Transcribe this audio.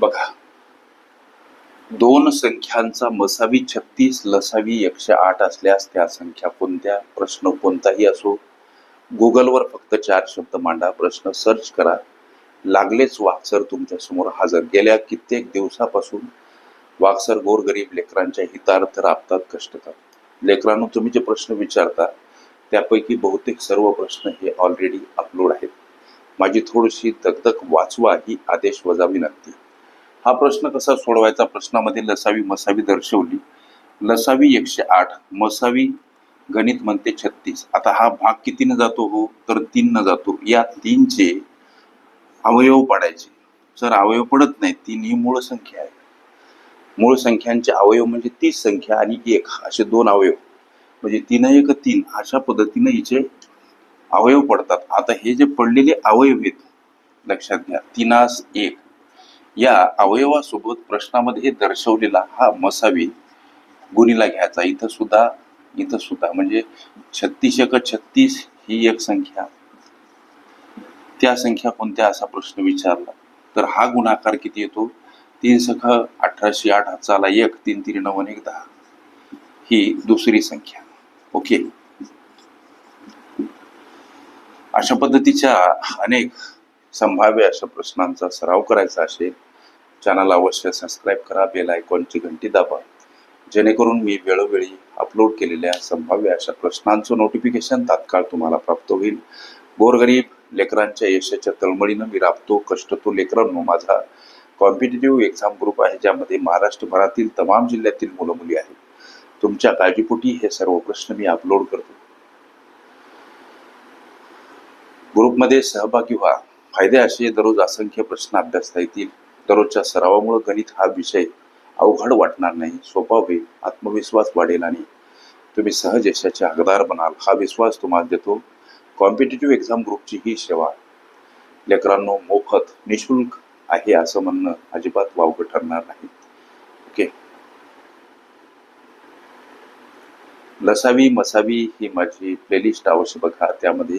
बघा. दोन संख्यांचा मसावी छत्तीस लसावी एकशे आठ असल्यास त्या संख्या कोणत्या? प्रश्न कोणताही असो. गुगलवर फक्त चार शब्द मांडा. प्रश्न सर्च करा. लागलेच वाक्सर तुमच्यासमोर हजर. गेल्या कित्येक दिवसापासून वाक्सर गोरगरीब लेकरांच्या हितार्थ राबतात कष्ट करतात लेकरांनो तुम्ही जे प्रश्न विचारता त्यापैकी बहुतेक सर्व प्रश्न हे ऑलरेडी अपलोड आहेत. माझी थोडीशी दगदग वाचवा ही आदेश वजा विनंती हा प्रश्न कसा सोडवायचा? प्रश्नामध्ये लसावी मसावी दर्शवली. लसावी एकशे आठ मसावी गणित म्हणते छत्तीस. आता हा भाग कितीनं जातो हो? तर तीननं जातो. या तीनचे अवयव पाडायचे. जर अवयव पडत नाही तीन ही मूळ संख्या आहे. मूळ संख्यांचे अवयव म्हणजे तीस संख्या आणि एक असे दोन अवयव. म्हणजे तीन एक तीन. अशा पद्धतीने हिचे अवयव पडतात. आता हे जे पडलेले अवयव आहेत लक्षात घ्या. तिनास एक या अवयवासोबत प्रश्नामध्ये दर्शवलेला हा मसावी गुणीला घ्यायचा. इथं सुद्धा इथं सुद्धा. म्हणजे छत्तीस एक छत्तीस ही एक संख्या. त्या संख्या कोणत्या असा प्रश्न विचारला. तर हा गुणाकार किती येतो? तीन सख अठराशे आठ हाताला एक तीन तीन नऊ एक दहा. ही दुसरी संख्या. ओके. अशा पद्धतीच्या अनेक संभाव्य अशा प्रश्नांचा सराव करायचा असेल चॅनल अवश्य सबस्क्राईब करा बेल आयकॉनची घंटी दाबा. जेणेकरून मी वेळोवेळी अपलोड केलेल्या संभाव्य अशा प्रश्नांचं नोटिफिकेशन तात्काळ तुम्हाला प्राप्त होईल. गोरगरीब लेकरांच्या यशाच्या तळमळीनं मी राबतो कष्ट तो लेकरांनो माझा. कॉम्पिटेटिव्ह एक्झाम ग्रुप आहे ज्यामध्ये महाराष्ट्रभरातील तमाम जिल्ह्यातील मुलं मुली आहेत. तुमच्या काळजीपोटी हे सर्व प्रश्न मी अपलोड करतो. ग्रुपमध्ये सहभागी व्हा. फायदे असे दररोज असंख्य प्रश्न अभ्यासता येतील. दररोजच्या सरावामुळे गणित हा विषय अवघड वाटणार नाही. सोपा होईल आत्मविश्वास वाढेल आणि तुम्ही सहज यशाचे हकदार बनाल. हा विश्वास तुम्हाला देतो. कॉम्पिटेटिव्ह एक्झाम ग्रुपची ही सेवा. लेकरांनो मोफत निशुल्क आहे असं म्हणणं अजिबात वावगं ठरणार नाही. ओके? लसावी मसावी ही माझी प्लेलिस्ट अवश्य बघा. त्यामध्ये